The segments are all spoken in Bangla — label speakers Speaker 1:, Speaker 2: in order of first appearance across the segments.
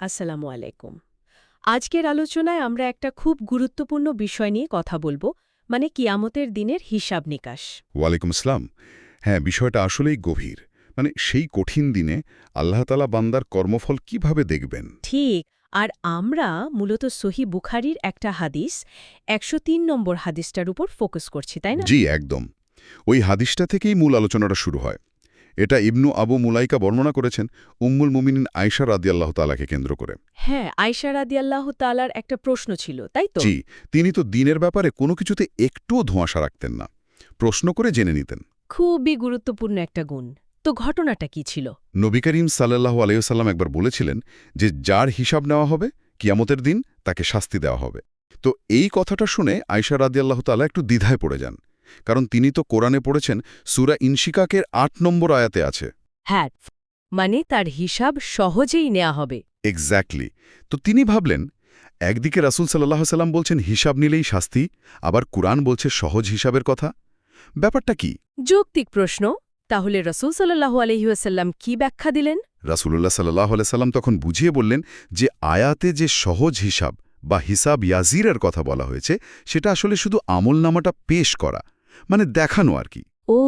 Speaker 1: আসসালামু আলাইকুম। আজকের আলোচনায় আমরা একটা খুব গুরুত্বপূর্ণ বিষয় নিয়ে কথা বলব মানে কিয়ামতের দিনের হিসাব নিকাশ।
Speaker 2: ওয়ালাইকুম আসসালাম। হ্যাঁ বিষয়টা আসলেই গভীর। মানে সেই কঠিন দিনে আল্লাহতালা বান্দার কর্মফল কীভাবে দেখবেন?
Speaker 1: ঠিক আর আমরা মূলত সহি বুখারির একটা হাদিস একশো তিন নম্বর হাদিসটার উপর ফোকাস করছি তাই না?
Speaker 2: জি একদম। ওই হাদিসটা থেকেই মূল আলোচনাটা শুরু হয়। এটা ইবনু আবু মুলাইকা বর্ণনা করেছেন উম্মুল মুমিনিন আয়সা রাদিয়াল্লাহ তালাকে কেন্দ্র করে।
Speaker 1: হ্যাঁ আয়সা রাদিয়াল্লাহ তালার একটা প্রশ্ন ছিল তাই তো?
Speaker 2: জি তিনি তো দিনের ব্যাপারে কোনো কিছুতে একটুও ধোঁয়াশা রাখতেন না। প্রশ্ন করে জেনে নিতেন।
Speaker 1: খুবই গুরুত্বপূর্ণ একটা গুণ। তো ঘটনাটা কি ছিল?
Speaker 2: নবী করিম সাল্লাহু আলাইসাল্লাম একবার বলেছিলেন যে যার হিসাব নেওয়া হবে কিয়ামতের দিন তাকে শাস্তি দেওয়া হবে। তো এই কথাটা শুনে আয়সা রাদিয়াল্লাহ তালা একটু দ্বিধায় পড়ে যান। কারণ তিনি তো কোরআনে পড়েছেন সুরা ইনশিকাকের আট নম্বর আয়াতে আছে।
Speaker 1: হ্যাঁ মানে তার হিসাব সহজেই নেওয়া হবে।
Speaker 2: এক্স্যাক্টলি তো তিনি ভাবলেন একদিকে রাসুল সাল্লাহ সাল্লাম বলছেন হিসাব নিলেই শাস্তি আবার কুরআন বলছে সহজ হিসাবের কথা। ব্যাপারটা কি?
Speaker 1: যৌক্তিক প্রশ্ন তাহলে রসুল সাল্লাহু আলহিউসাল্লাম কি ব্যাখ্যা দিলেন?
Speaker 2: রাসুলুল্লাহ সাল্লাহ সাল্লাম তখন বুঝিয়ে বললেন যে আয়াতে যে সহজ হিসাব বা হিসাব ইয়াজিরের কথা বলা হয়েছে সেটা আসলে শুধু আমলনামাটা পেশ করা। মানে দেখানো আর কি।
Speaker 1: ও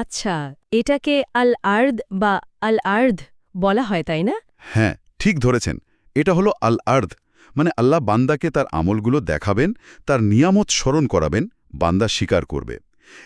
Speaker 1: আচ্ছা এটাকে আল আর্দ বা আল আর্দ বলা হয় তাই না?
Speaker 2: হ্যাঁ ঠিক ধরেছেন। এটা হলো আল আর্দ মানে আল্লাহ বান্দাকে তার আমলগুলো দেখাবেন তার নিয়ামত স্মরণ করাবেন বান্দা স্বীকার করবে।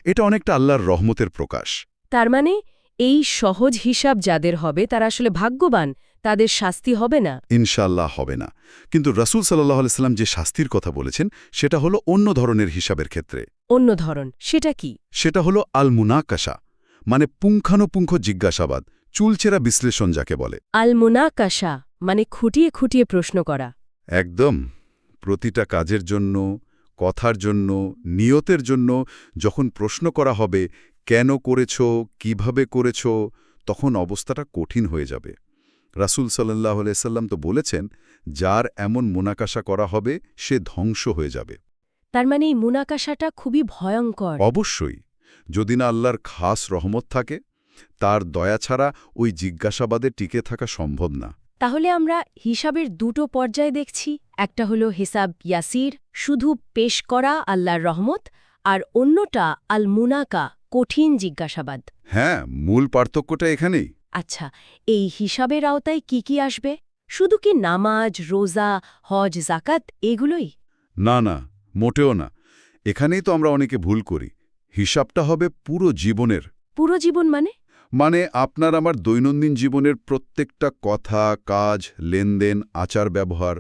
Speaker 2: এটা অনেকটা আল্লাহর রহমতের প্রকাশ।
Speaker 1: তার মানে এই সহজ হিসাব যাদের হবে তারা আসলে ভাগ্যবান তাদের শাস্তি হবে না।
Speaker 2: ইনশাল্লাহ হবে না। কিন্তু রসুল সাল্লাহ আলাইসাল্লাম যে শাস্তির কথা বলেছেন সেটা হলো অন্য ধরনের হিসাবের ক্ষেত্রে।
Speaker 1: অন্য ধরন সেটা কি?
Speaker 2: সেটা হলো আল মুনাকাশা মানে পুঙ্খানুপুঙ্খ জিজ্ঞাসাবাদ চুলচেরা বিশ্লেষণ যাকে বলে।
Speaker 1: আল মুনাকাশা মানে খুঁটিয়ে খুঁটিয়ে প্রশ্ন করা।
Speaker 2: একদম। প্রতিটা কাজের জন্য কথার জন্য নিয়তের জন্য যখন প্রশ্ন করা হবে কেন করেছ কীভাবে করেছ তখন অবস্থাটা কঠিন হয়ে যাবে। রাসুল সাল্লাহ সাল্লাম তো বলেছেন যার এমন মোনাকাশা করা হবে সে ধ্বংস হয়ে যাবে।
Speaker 1: তার মানে এই মুনাকাশাটা খুবই ভয়ঙ্কর।
Speaker 2: অবশ্যই। যদি না আল্লাহর খাস রহমত থাকে তার দয়া ছাড়া ওই জিজ্ঞাসাবাদে টিকে থাকা সম্ভব না।
Speaker 1: তাহলে আমরা হিসাবের দুটো পর্যায় দেখছি একটা হলো হিসাব ইয়াসির শুধু পেশ করা আল্লাহর রহমত আর অন্যটা আল মুনাকা কঠিন জিজ্ঞাসাবাদ।
Speaker 2: হ্যাঁ মূল পার্থক্যটা এখানেই।
Speaker 1: আচ্ছা এই হিসাবের আওতায় কি কি আসবে? শুধু কি নামাজ রোজা হজ জাকাত এগুলোই?
Speaker 2: না না মোটেও না। এখানেই তো আমরা অনেকে ভুল করি। হিসাবটা হবে পুরো জীবনের।
Speaker 1: পুরো জীবন মানে?
Speaker 2: মানে আপনার আমার দৈনন্দিন জীবনের প্রত্যেকটা কথা কাজ লেনদেন আচার ব্যবহার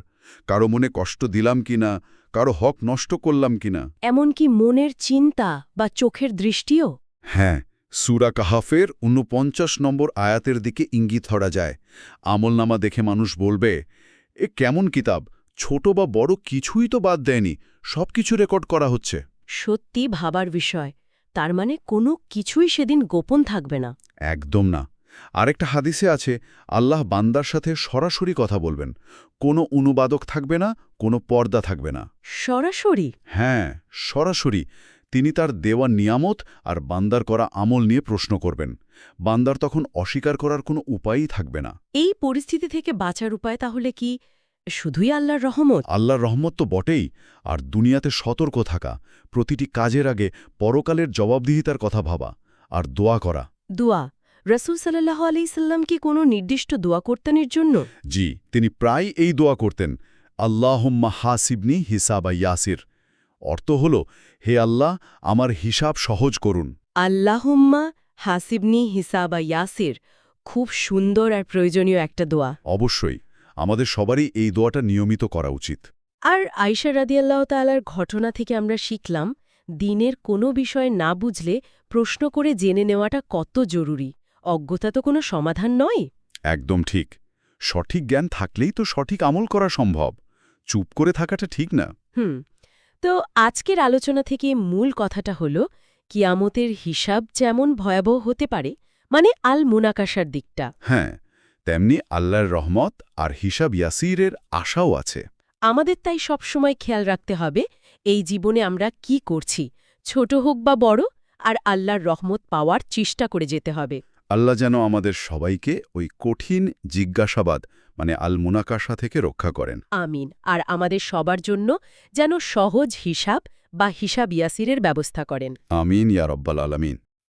Speaker 2: কারও মনে কষ্ট দিলাম কিনা কারও হক নষ্ট করলাম কিনা।
Speaker 1: এমনকি মনের চিন্তা বা চোখের দৃষ্টিও।
Speaker 2: হ্যাঁ সুরা কাহাফের ঊনপঞ্চাশ নম্বর আয়াতের দিকে ইঙ্গিত ধরা যায়। আমলনামা দেখে মানুষ বলবে এ কেমন কিতাব? ছোট বা বড় কিছুই তো বাদ দেয়নি সব কিছু রেকর্ড করা হচ্ছে।
Speaker 1: সত্যি ভাবার বিষয়। তার মানে কোনো কিছুই সেদিন গোপন থাকবে না।
Speaker 2: একদম না। আরেকটা হাদিসে আছে আল্লাহ বান্দার সাথে সরাসরি কথা বলবেন। কোনো অনুবাদক থাকবে না কোনো পর্দা থাকবে না।
Speaker 1: সরাসরি?
Speaker 2: হ্যাঁ সরাসরি। তিনি তার দেওয়া নিয়ামত আর বান্দার করা আমল নিয়ে প্রশ্ন করবেন। বান্দার তখন অস্বীকার করার কোনো উপায়ই থাকবে না।
Speaker 1: এই পরিস্থিতি থেকে বাঁচার উপায় তাহলে কি? শুধুই আল্লাহর রহমত?
Speaker 2: আল্লাহর রহমত তো বটেই আর দুনিয়াতে সতর্ক থাকা প্রতিটি কাজের আগে পরকালের জবাবদিহিতার কথা ভাবা আর দোয়া করা।
Speaker 1: দোয়া? রসুল সাল্লাহ আলাইসাল্লাম কি কোনো নির্দিষ্ট দোয়া করতেনের জন্য?
Speaker 2: জি তিনি প্রায় এই দোয়া করতেন আল্লাহম্মা হাসিবনি হিসাবা ইয়াসির। অর্থ হল হে আল্লাহ আমার হিসাব সহজ করুন।
Speaker 1: আল্লাহম্মা হাসিবনি হিসাবা ইয়াসির। খুব সুন্দর আর প্রয়োজনীয় একটা দোয়া।
Speaker 2: অবশ্যই। আমাদের সবারই এই দোয়াটা নিয়মিত করা উচিত।
Speaker 1: আর আইসা রাদিয়াল্লাহ তালার ঘটনা থেকে আমরা শিখলাম দিনের কোনো বিষয় না বুঝলে প্রশ্ন করে জেনে নেওয়াটা কত জরুরি। অজ্ঞতা তো কোনো সমাধান নয়।
Speaker 2: একদম ঠিক। সঠিক জ্ঞান থাকলেই তো সঠিক আমল করা সম্ভব। চুপ করে থাকাটা ঠিক না।
Speaker 1: হুম। তো আজকের আলোচনা থেকে মূল কথাটা হল কিয়ামতের হিসাব যেমন ভয়াবহ হতে পারে মানে আল মুনাকাশার দিকটা।
Speaker 2: হ্যাঁ তেমনি আল্লাহর রহমত আর হিসাব ইয়াসিরের আশাও আছে।
Speaker 1: আমাদের তাই সবসময় খেয়াল রাখতে হবে এই জীবনে আমরা কি করছি ছোট হোক বা বড় আর আল্লাহর রহমত পাওয়ার চেষ্টা করে যেতে হবে।
Speaker 2: আল্লাহ যেন আমাদের সবাইকে ওই কঠিন জিজ্ঞাসাবাদ মানে আল মুনাকাশা থেকে রক্ষা করেন।
Speaker 1: আমিন আর আমাদের সবার জন্য যেন সহজ হিসাব বা হিসাব ইয়াসিরের ব্যবস্থা করেন।
Speaker 2: আমিন ইয়া রব্বাল আলামিন।